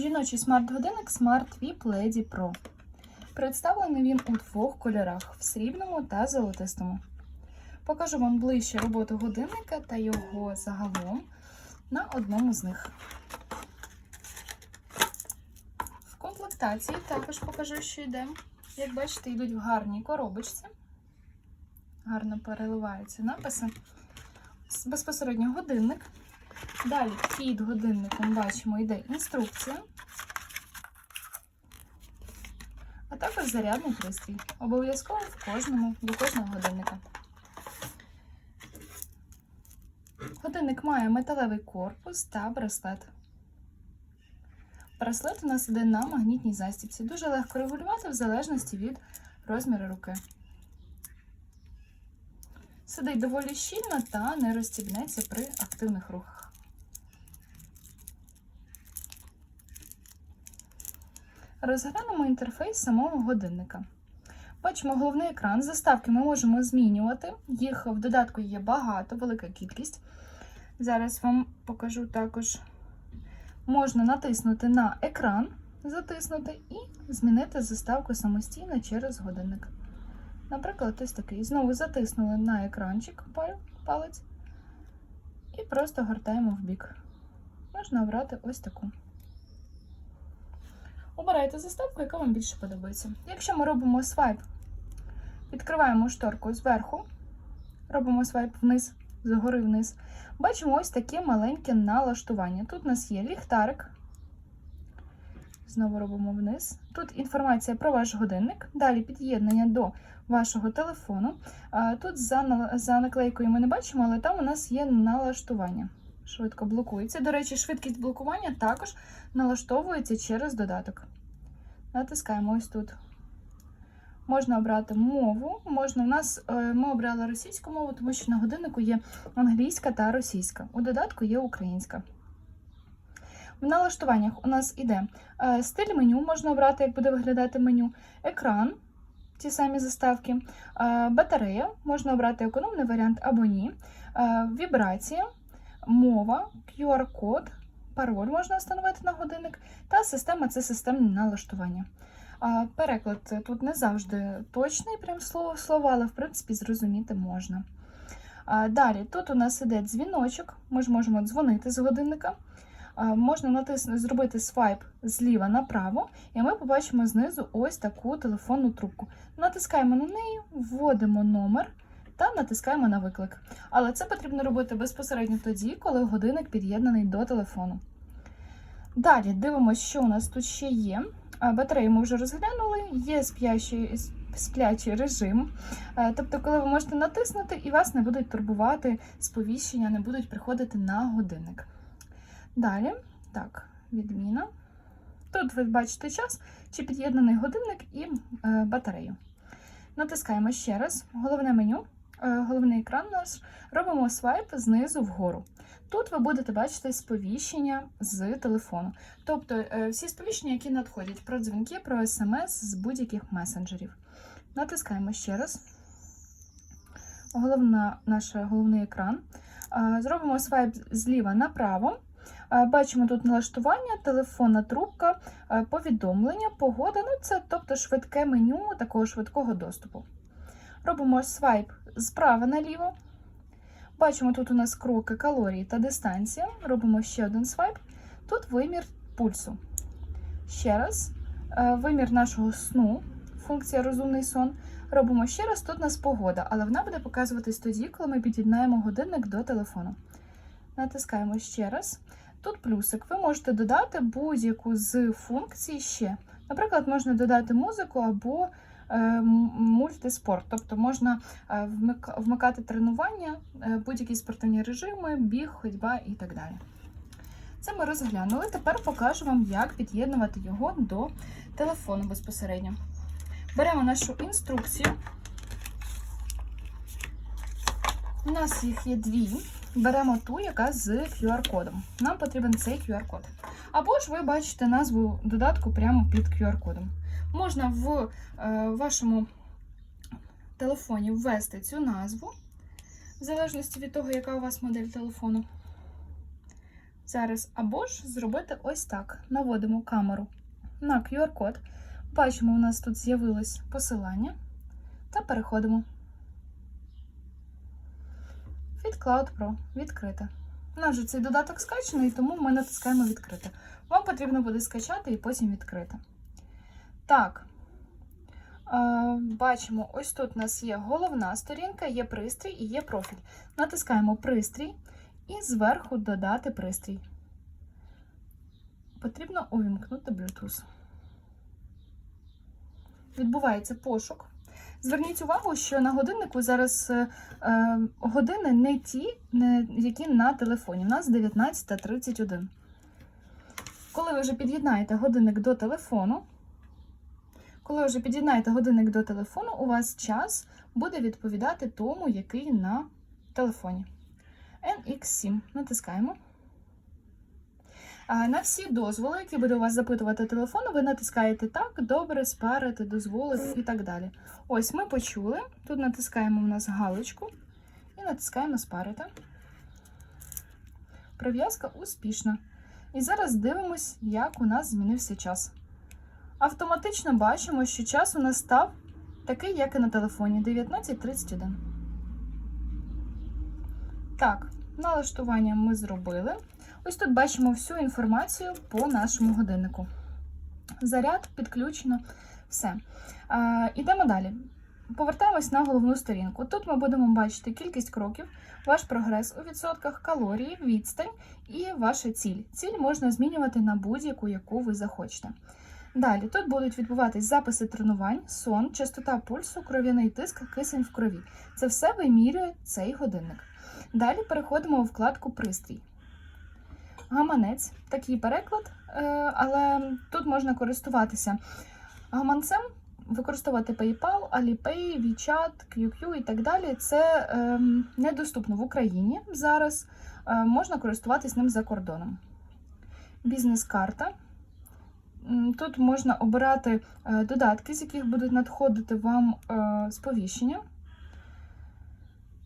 Жіночий смарт-годинник Smart VIP Lady Pro. Представлений він у двох кольорах в срібному та золотистому. Покажу вам ближче роботу годинника та його загалом на одному з них. В комплектації також покажу, що йде. Як бачите, йдуть в гарній коробочці. Гарно переливаються написи. Безпосередньо годинник. Далі під годинником бачимо йде інструкція, а також зарядний пристрій. Обов'язково в кожному, до кожного годинника. Годинник має металевий корпус та браслет. Браслет у нас іде на магнітній застібці. Дуже легко регулювати в залежності від розміру руки. Сидить доволі щільно та не розстібнеться при активних рухах. Розглянемо інтерфейс самого годинника. Бачимо головний екран. Заставки ми можемо змінювати. Їх в додатку є багато, велика кількість. Зараз вам покажу також. Можна натиснути на екран, затиснути і змінити заставку самостійно через годинник. Наприклад, ось такий. Знову затиснули на екранчик палець і просто гортаємо в бік. Можна обрати ось таку. Обирайте заставку, яка вам більше подобається. Якщо ми робимо свайп, відкриваємо шторку зверху, робимо свайп вниз, згори вниз, бачимо ось таке маленьке налаштування. Тут у нас є ліхтарик. Знову робимо вниз. Тут інформація про ваш годинник, далі під'єднання до вашого телефону. Тут за наклейкою ми не бачимо, але там у нас є налаштування. Швидко блокується. До речі, швидкість блокування також налаштовується через додаток. Натискаємо ось тут. Можна обрати мову. Можна, у нас Ми обрали російську мову, тому що на годиннику є англійська та російська. У додатку є українська. В налаштуваннях у нас іде стиль меню, можна обрати, як буде виглядати меню, екран, ті самі заставки, батарея, можна обрати економний варіант або ні, вібрація, мова, QR-код, пароль можна встановити на годинник, та система це системне налаштування. Переклад тут не завжди точний, прям слово слово, але в принципі зрозуміти можна. Далі, тут у нас іде дзвіночок, ми ж можемо дзвонити з годинника. Можна натиснути, зробити свайп зліва направо, і ми побачимо знизу ось таку телефонну трубку. Натискаємо на неї, вводимо номер та натискаємо на виклик. Але це потрібно робити безпосередньо тоді, коли годинник під'єднаний до телефону. Далі дивимося, що у нас тут ще є. Батарею ми вже розглянули, є сплячий, сплячий режим. Тобто, коли ви можете натиснути, і вас не будуть турбувати сповіщення, не будуть приходити на годинник. Далі, так, відміна. Тут ви бачите час, чи під'єднаний годинник і е, батарею. Натискаємо ще раз головне меню, е, головний екран наш, робимо свайп знизу вгору. Тут ви будете бачити сповіщення з телефону. Тобто е, всі сповіщення, які надходять про дзвінки, про смс з будь-яких месенджерів. Натискаємо ще раз. Головна, наш головний екран. Е, зробимо свайп зліва направо. Бачимо тут налаштування, телефонна трубка, повідомлення, погода. Ну, це тобто швидке меню такого швидкого доступу. Робимо свайп справа наліво. Бачимо, тут у нас кроки, калорії та дистанція. Робимо ще один свайп. Тут вимір пульсу. Ще раз, вимір нашого сну, функція розумний сон. Робимо ще раз, тут у нас погода, але вона буде показуватись тоді, коли ми під'єднаємо годинник до телефону. Натискаємо ще раз. Тут плюсик. Ви можете додати будь-яку з функцій ще. Наприклад, можна додати музику або е, мультиспорт, тобто можна е, вмикати тренування, е, будь-які спортивні режими, біг, ходьба і так далі. Це ми розглянули. Тепер покажу вам, як під'єднувати його до телефону безпосередньо. Беремо нашу інструкцію. У нас їх є дві беремо ту, яка з QR-кодом. Нам потрібен цей QR-код. Або ж ви бачите назву додатку прямо під QR-кодом. Можна в е, вашому телефоні ввести цю назву, в залежності від того, яка у вас модель телефону. зараз або ж зробити ось так. Наводимо камеру на QR-код. Бачимо, у нас тут з'явилось посилання та переходимо. FitCloud Pro відкрите. У нас же цей додаток скачаний, тому ми натискаємо відкрити. Вам потрібно буде скачати і потім відкрити. Так, бачимо, ось тут у нас є головна сторінка, є пристрій і є профіль. Натискаємо пристрій і зверху додати пристрій. Потрібно увімкнути Bluetooth. Відбувається пошук. Зверніть увагу, що на годиннику зараз е, е, години не ті, які на телефоні. У нас 19.31. Коли ви вже під'єднаєте годинник до телефону, коли вже під'єднаєте годинник до телефону, у вас час буде відповідати тому, який на телефоні. NX7. Натискаємо. На всі дозволи, які буде у вас запитувати телефон, ви натискаєте так, добре, спарити, дозволити і так далі. Ось ми почули. Тут натискаємо у нас галочку і натискаємо спарити. Прив'язка успішна. І зараз дивимось, як у нас змінився час. Автоматично бачимо, що час у нас став такий, як і на телефоні 19.31. Так, налаштування ми зробили. Ось тут бачимо всю інформацію по нашому годиннику. Заряд підключено, все. А, Ідемо далі. Повертаємось на головну сторінку. Тут ми будемо бачити кількість кроків, ваш прогрес у відсотках, калорії, відстань і ваша ціль. Ціль можна змінювати на будь-яку, яку ви захочете. Далі тут будуть відбуватись записи тренувань, сон, частота пульсу, кров'яний тиск, кисень в крові. Це все вимірює цей годинник. Далі переходимо у вкладку Пристрій. Гаманець такий переклад, е, але тут можна користуватися гаманцем, використовувати PayPal, Alipay, WeChat, QQ і так далі. Це ем, недоступно в Україні зараз. Е, Можна користуватись ним за кордоном. Бізнес-карта. Тут можна обирати е, додатки, з яких будуть надходити вам е, сповіщення.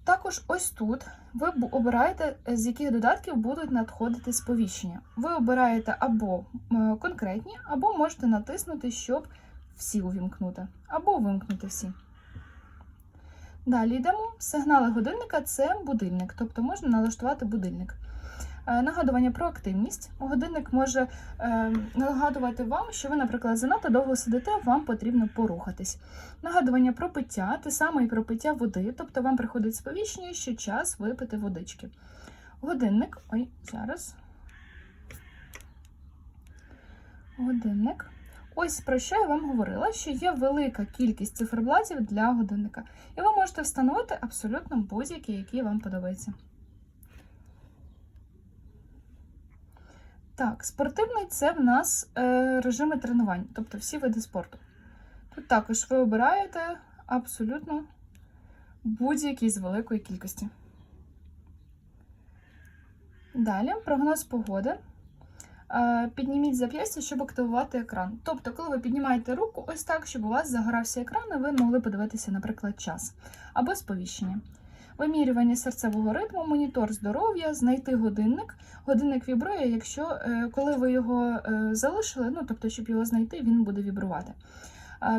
Також ось тут ви обираєте, е, з яких додатків будуть надходити сповіщення. Ви обираєте або конкретні, або можете натиснути, щоб всі увімкнути, або вимкнути всі. Далі йдемо. Сигнали годинника це будильник, тобто можна налаштувати будильник. Е, Нагадування про активність. Годинник може е, нагадувати вам, що ви, наприклад, занадто довго сидите, вам потрібно порухатись. Нагадування про пиття, те саме і про пиття води, тобто вам приходить сповіщення, що час випити водички. Годинник. Ой, зараз. Годинник. Ось про що я вам говорила, що є велика кількість циферблатів для годинника. І ви можете встановити абсолютно будь-який, який вам подобається. Так, спортивний це в нас е, режими тренувань, тобто всі види спорту. Тут також ви обираєте абсолютно будь-який з великої кількості. Далі прогноз погоди. Е, Підніміть зап'ястя, щоб активувати екран. Тобто, коли ви піднімаєте руку, ось так, щоб у вас загорався екран, і ви могли подивитися, наприклад, час або сповіщення. Вимірювання серцевого ритму, монітор здоров'я, знайти годинник. Годинник вібрує, якщо е, коли ви його е, залишили, ну тобто, щоб його знайти, він буде вібрувати.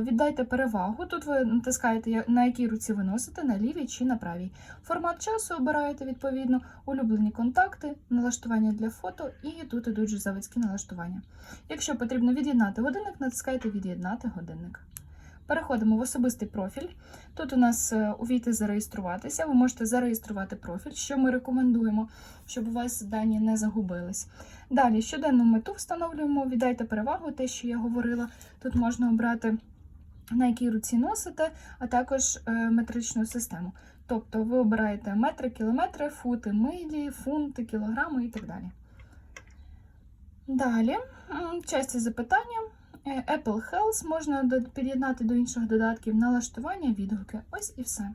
Віддайте перевагу. Тут ви натискаєте, на якій руці ви носите, на лівій чи на правій. Формат часу обираєте відповідно, улюблені контакти, налаштування для фото, і тут ідуть вже заводські налаштування. Якщо потрібно від'єднати годинник, натискайте Від'єднати годинник. Переходимо в особистий профіль. Тут у нас е, увійти зареєструватися. Ви можете зареєструвати профіль, що ми рекомендуємо, щоб у вас дані не загубились. Далі щоденну мету встановлюємо, віддайте перевагу, те, що я говорила. Тут можна обрати, на якій руці носите, а також е, метричну систему. Тобто ви обираєте метри, кілометри, фути, милі, фунти, кілограми і так далі. Далі, часті запитання. Apple Health можна під'єднати до інших додатків, налаштування, відгуки. Ось і все.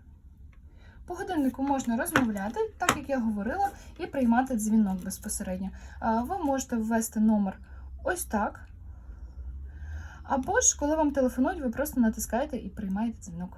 По годиннику можна розмовляти, так як я говорила, і приймати дзвінок безпосередньо. Ви можете ввести номер ось так. Або ж, коли вам телефонують, ви просто натискаєте і приймаєте дзвінок.